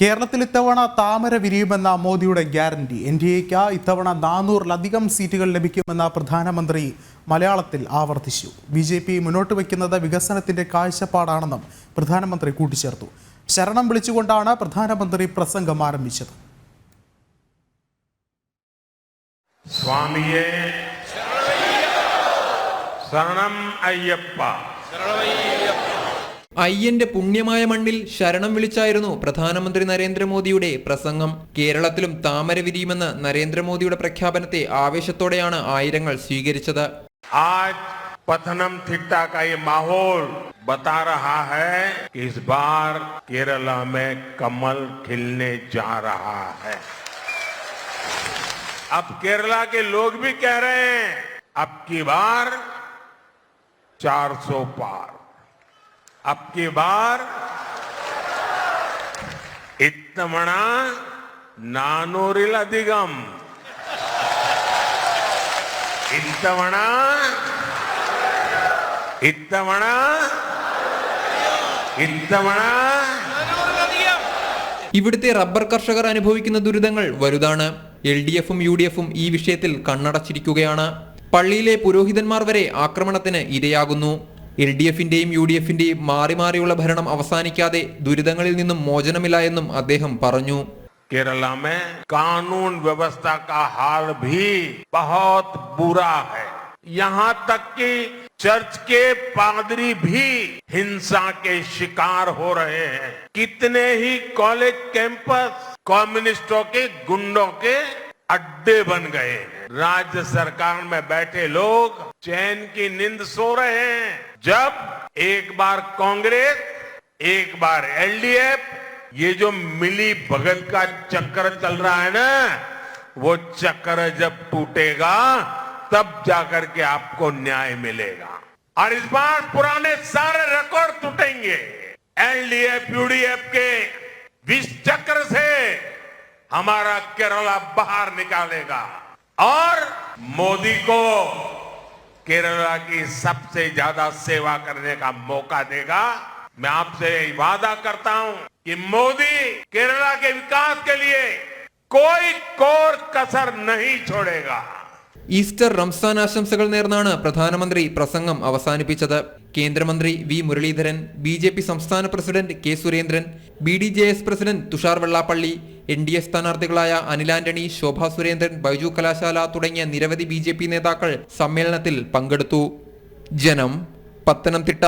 കേരളത്തിൽ ഇത്തവണ താമര വിരിയുമെന്ന മോദിയുടെ ഗ്യാരണ്ടി. എൻ ഡി എക്ക് ഇത്തവണ നാനൂറിലധികം സീറ്റുകൾ ലഭിക്കുമെന്ന പ്രധാനമന്ത്രി മലയാളത്തിൽ ആവർത്തിച്ചു. ബി ജെ പി മുന്നോട്ട് വയ്ക്കുന്നത് വികസനത്തിന്റെ കാഴ്ചപ്പാടാണെന്നും പ്രധാനമന്ത്രി കൂട്ടിച്ചേർത്തു. ശരണം വിളിച്ചുകൊണ്ടാണ് പ്രധാനമന്ത്രി പ്രസംഗം ആരംഭിച്ചത്. സ്വാമിയെ ശരണം അയ്യപ്പ അയ്യന്റെ പുണ്യമായ മണ്ണിൽ ശരണം വിളിച്ചായിരുന്നു പ്രധാനമന്ത്രി നരേന്ദ്രമോദിയുടെ പ്രസംഗം കേരളത്തിലും താമര വിരിയുമെന്ന നരേന്ദ്രമോദിയുടെ പ്രഖ്യാപനത്തെ ആവേശത്തോടെയാണ് ആയിരങ്ങൾ സ്വീകരിച്ചത് आज पथनम थिट्टा का ये माहौल बता रहा है कि इस बार केरला में कमल खिलने जा रहा है अब केरला के लोग भी कह रहे हैं अब की बार 400 पार अब की बार इत्तमण नानूरिलधिगम ഇത്തവണ ഇത്തവണ ഇത്തവണ ഇവിടുത്തെ റബ്ബർ കർഷകർ അനുഭവിക്കുന്ന ദുരിതങ്ങൾ വലുതാണ് എൽ ഡി എഫും യു ഡി എഫും ഈ വിഷയത്തിൽ കണ്ണടച്ചിരിക്കുകയാണ് പള്ളിയിലെ പുരോഹിതന്മാർ വരെ ആക്രമണത്തിന് ഇരയാകുന്നു എൽ ഡി എഫിന്റെയും യു ഡി എഫിന്റെയും മാറി മാറിയുള്ള ഭരണം അവസാനിക്കാതെ ദുരിതങ്ങളിൽ നിന്നും മോചനമില്ല എന്നും അദ്ദേഹം പറഞ്ഞു केरला में कानून व्यवस्था का हाल भी बहुत बुरा है यहाँ तक कि चर्च के पादरी भी हिंसा के शिकार हो रहे हैं कितने ही कॉलेज कैंपस कम्युनिस्टों के गुंडों के अड्डे बन गए। राज्य सरकार में बैठे लोग चैन की नींद सो रहे हैं। जब एक बार कांग्रेस, एक बार एलडीएफ, ये जो मिली भगत का चक्कर चल रहा है ना, वो चक्कर जब टूटेगा, तब जाकर के आपको न्याय मिलेगा। और इस बार पुराने सारे रिकॉर्ड टूटेंगे। एलडीएफ, यूडीएफ के विष चक्र से हमारा केरला बाहर निकालेगा और मोदी को केरला की सबसे ज्यादा सेवा करने का मौका देगा मैं आपसे वादा करता हूं कि मोदी केरला के विकास के लिए कोई कोर कसर नहीं छोड़ेगा ഈസ്റ്റർ റംസാൻ ആശംസകൾ നേർന്നാണ് പ്രധാനമന്ത്രി പ്രസംഗം അവസാനിപ്പിച്ചത് കേന്ദ്രമന്ത്രി V Muraleedharan B J P സംസ്ഥാന president K Surendran B D J S president Thushar Vellappally N D A സ്ഥാനാർത്ഥികളായ Anil Antony Shobha Surendran Baiju Kalasala തുടങ്ങിയ നിരവധി ബി നേതാക്കൾ സമ്മേളനത്തിൽ പങ്കെടുത്തു. ജനം പത്തനംതിട്ട.